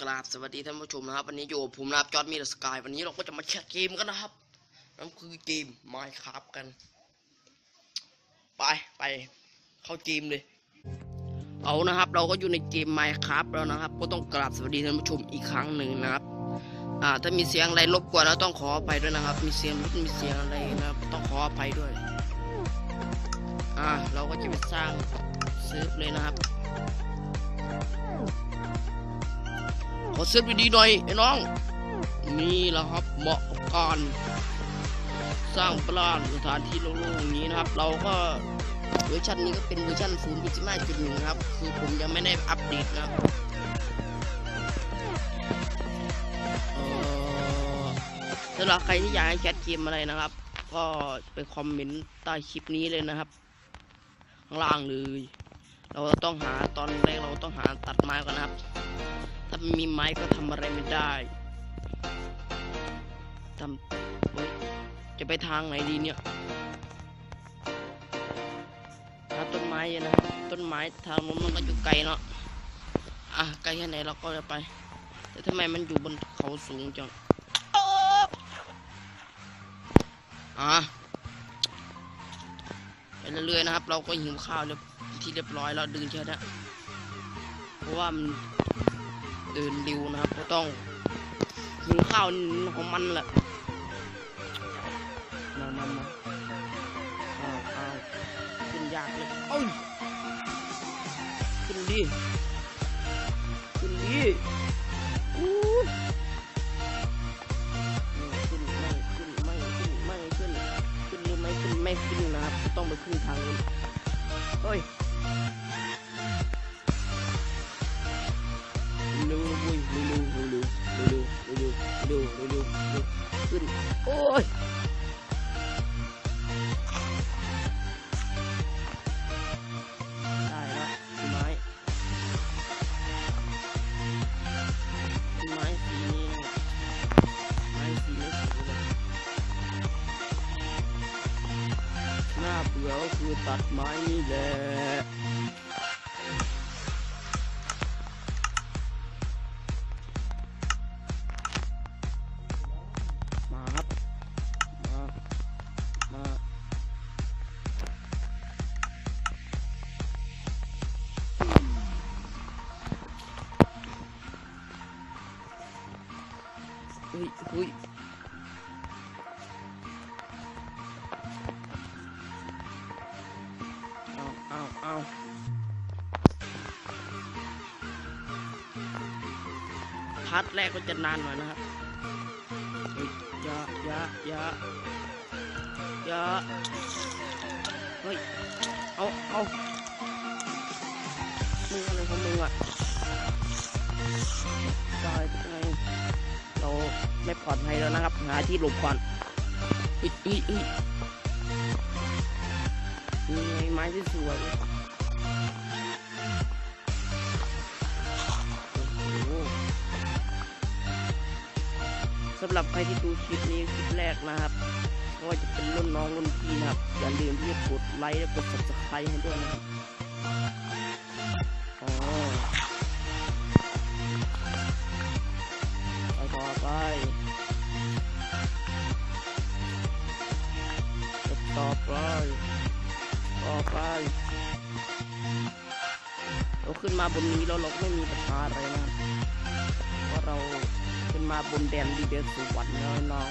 กราบสวัสดีท่านผู้ชมนะครับ วันนี้อยู่กับผมนะครับจอร์ดมีเดอะสกายวันนี้เราก็จะมาแชทเกมกันนะครับนั่นคือเกม Minecraft กัน ไปไปเข้าเกมเลย เอานะครับ เราก็อยู่ในเกม Minecraft แล้วนะครับ ก็ต้องกราบสวัสดีท่านผู้ชมอีกครั้งหนึ่งนะครับ อ่าถ้ามีเสียงอะไรรบกวนแล้วต้องขออภัยด้วยนะครับ มีเสียงรถมีเสียงอะไรนะครับต้องขออภัยด้วย อ่าเราก็จะไปสร้างซิร์ฟเลยนะครับ อเซฟดีๆหน่อยไอ้น้อง นี่แหละครับเหมาะกับการสร้างบ้านสถานที่โล่งๆอย่างนี้นะครับ เราก็เวอร์ชันนี้ก็เป็นเวอร์ชัน0 1 5 1ครับ คือผมยังไม่ได้อัปเดตนะครับเออสำหรับใครที่อยากให้แคทเกมอะไรนะครับ ก็ไปคอมเมนต์ใต้คลิปนี้เลยนะครับ ข้างล่างเลย เราต้องหาตอนแรกเราต้องหาตัดไม้ก่อนนะครับ ถ้าไม่มีไม้ก็ทำอะไรไม่ได้ทำเฮ้ยจะไปทางไหนดีเนี่ยหาต้นไม้อยู่นะ ต้นไม้ทางนู้นมันก็อยู่ไกลเนาะ อะไกลแค่ไหนเราก็จะไป แต่ทำไมมันอยู่บนเขาสูงจังอ๊อบอะไปเรื่อยๆนะครับ เราก็หิวข้าวเรียบที่เรียบร้อยแล้วดื่นแค่นี้เพราะว่ามัน เดินร็วนะครับก็ต้องหิวข้าวของมันแหละมามามาอ้าวอ้าวขึ้นยากเลยเอ้ยขึ้นดิขึ้นดิอู้ไม่ขึ้นไม่ขึ้นไม่ขึ้นไม่ขึ้นขึ้นไม่ขึ้นไม่ขึ้นนะครับต้องไปขึ้นทางนู้นเฮ้ย おい。 อุ้ยเอาเอาเอาพาร์ทแรกก็จะนานหน่อยนะครับเฮ้ยอยาอยาอยาอยาเฮ้ย เอาเอามึงอะไรของมึงอะตายไงเร ไม่ปลอดภัยแล้วนะครับ หาที่หลบก่อนเฮ้ยเฮ้ยเฮ้ยนี่ไม้ที่สวยสำหรับใครที่ดูคลิปนี้คลิปแรกนะครับก็จะเป็นรุ่นน้องรุ่นพี่นะครับ อย่าลืมที่จะกดไลค์และกด subscribe ให้ด้วยนะครับ ต่อไปต่อไปต่อไปเราขึ้นมาบนนี้เราก็ไม่มีปัญหาอะไรนะเพราะเราขึ้นมาบนแดนดีเดสวรรค์แล้วน้อง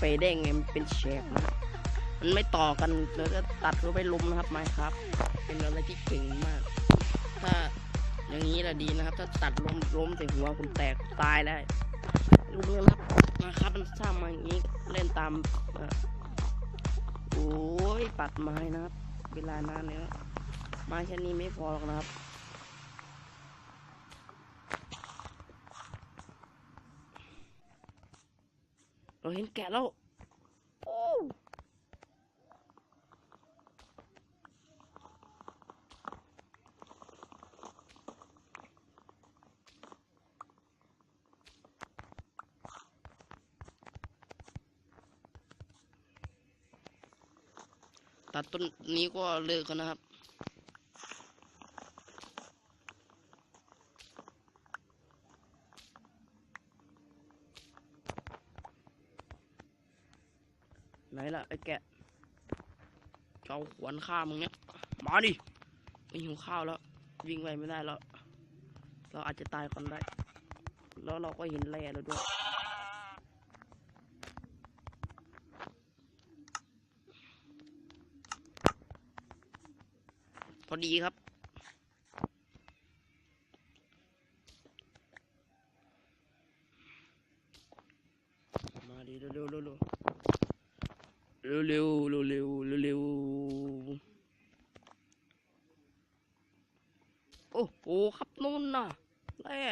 ไปได้ไงมันเป็นแฉกนะมันไม่ต่อกันแล้วก็ตัดเข้าไปลุมนะครับไม้ครับ เป็นอะไรที่เก่งมาก ถ้าอย่างนี้แหละดีนะครับ ถ้าตัดล้มล้มใส่หัวคุณแตกตายได้ดูเรื่องครับนะครับมันสร้างมาอย่างนี้เล่นตามโอ้ยปัดไม้นะครับ เวลานานแล้วไม้แค่นี้ไม่พอหรอกนะครับ เห็นแกะแล้วโอ้ตัดต้นนี้ก็เลิกกันนะครับ ล่ะไอ้แกะจะเอาขวานฆ่ามึงเนี่ยมาดิไม่หิวข้าวแล้ว วิ่งไปไม่ได้แล้ว เราอาจจะตายก่อนได้ แล้วเราก็เห็นแร่แล้วด้วยพอดีครับ โอ้โหครับนู่นน่ะแร่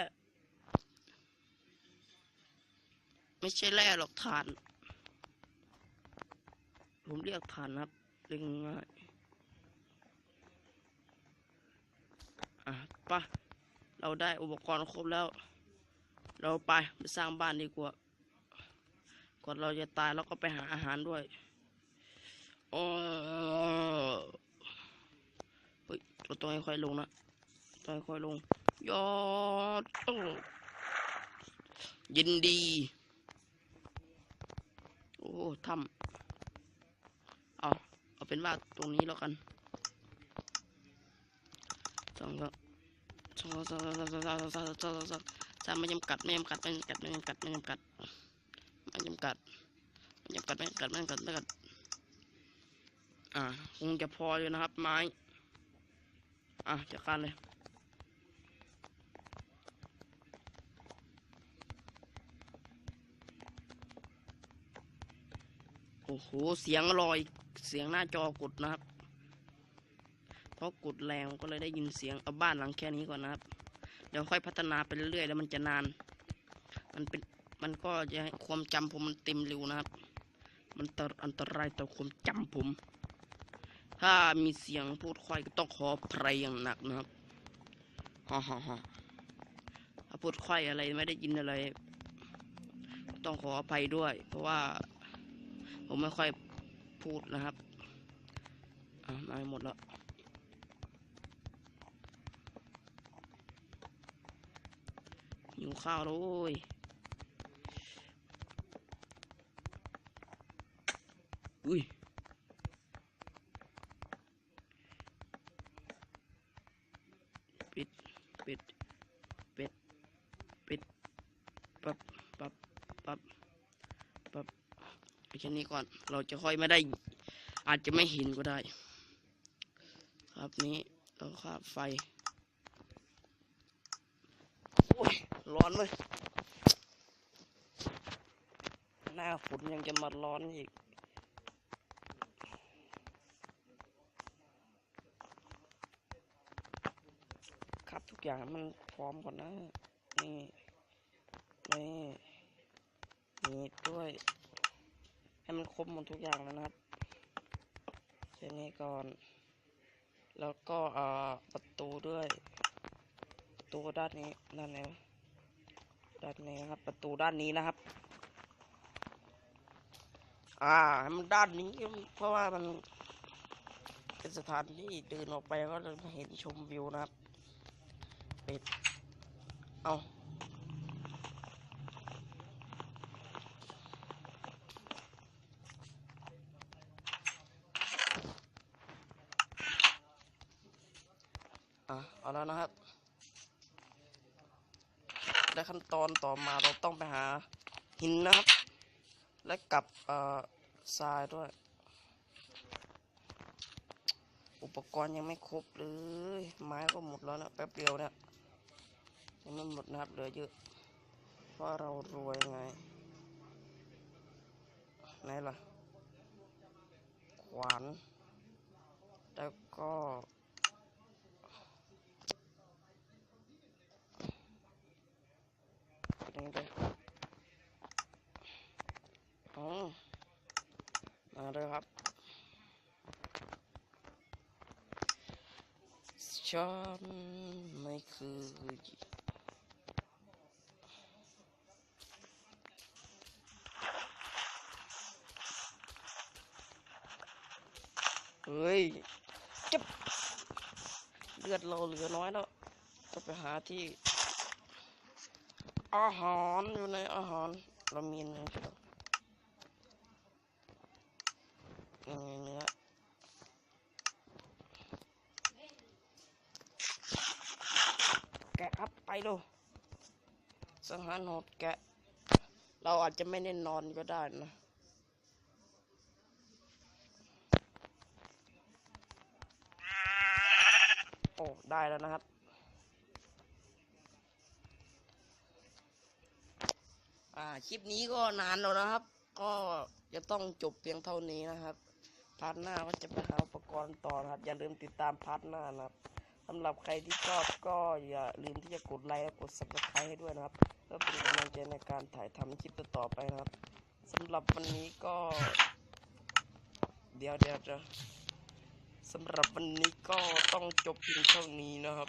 ไม่ใช่แร่หรอกฐาน ผมเรียกฐานครับเรียกง่ายอะปะเราได้อุปกรณ์ครบแล้ว เราไปไปสร้างบ้านดีกว่า ก่อนเราจะตายเราก็ไปหาอาหารด้วยโอ้ยเราต้องค่อยๆลงนะ ค่อยๆลงยอดยินดี โอ้ทำเอาเอาเป็นว่าตรงนี้แล้วกันสองก็สองสองสองสองสองสองสองสองสองสามไม่จำกัดไม่จำกัดไม่จำกัดไม่จำกัดไม่จำกัดไม่จำกัดไม่จำกัดไม่จำกัดไม่จำกัดไม่จำกัดอ่าคงจะพออยู่นะครับ ไม้ อะจัดการเลย โอ้โห เสียงลอย เสียงหน้าจอกดนะครับ เพราะกดแรงก็เลยได้ยินเสียงเอาบ้านหลังแค่นี้ก่อนนะครับ เดี๋ยวค่อยพัฒนาไปเรื่อยๆแล้วมันจะนาน มันเป็น มันก็จะความจำผมมันเต็มเร็วนะครับ มันตอันตรายต่อความจำผม ถ้ามีเสียงพูดควายก็ต้องขออภัยอย่างหนักนะครับฮ่าฮ่าฮ่าถ้าพูดควายอะไรไม่ได้ยินอะไร ต้องขออภัยด้วย เพราะว่า ผมไม่ค่อยพูดนะครับอ่ามาหมดแล้วหิวข้าวแล้วโว้ยอุ้ยปิดปิดปิดปิดปับปับปับปับ แค่นี้ก่อน เราจะค่อยไม่ได้ อาจจะไม่เห็นก็ได้ ครับนี้เราขาบไฟ โอ้ย ร้อนเลยหน้าฝนยังจะมาร้อนอีกครับทุกอย่างมันพร้อมก่อนนะ นี่ นี่ นี่ด้วย ให้มันครบหมดทุกอย่างแล้วนะครับแค่นี้ก่อน แล้วก็อ่อประตูด้วย ประตูด้านนี้ด้านไหนวะด้านนี้นครับ ประตูด้านนี้นะครับ อ่าให้มันด้านนี้เพราะว่ามันเป็นสถานที่เดินออกไปก็จะเห็นชมวิวนะครับ ปิด เอา อะเอาแล้วนะครับและขั้นตอนต่อมาเราต้องไปหาหินนะครับ และกับทรายด้วย อุปกรณ์ยังไม่ครบเลย ไม้ก็หมดแล้วนะแป๊บเดียวเนี่ยยังไม่หมดนะครับเหลือเยอะเพราะเรารวยไงไหนล่ะขวานแล้วก็ นี่เลยอ๋อมาเลยครับฉันไม่เคยเฮ้ยเจ็บเลือดเราเหลือน้อยแล้วจะไปหาที่ อาหารอยู่ในอาหาร เรามีเนื้อใช่ไหมยังไงเนื้อแกะครับไปดูสังหารโหดแกะ เราอาจจะไม่ได้นอนก็ได้นะโอ้ได้แล้วนะครับ อ่าคลิปนี้ก็นานแล้วนะครับ ก็จะต้องจบเพียงเท่านี้นะครับพาร์ทหน้าก็จะไปหาอุปกรณ์ต่อนะครับ อย่าลืมติดตามพาร์ทหน้านะครับสำหรับใครที่ชอบก็อย่าลืมที่จะกดไลค์และกด subscribe ให้ด้วยนะครับเพื่อเป็นกำลังใจในการถ่ายทำคลิปต่อไปนะครับสำหรับวันนี้ก็ เดี๋ยวเดี๋ยวจะสำหรับวันนี้ก็ต้องจบเพียงเท่านี้นะครับ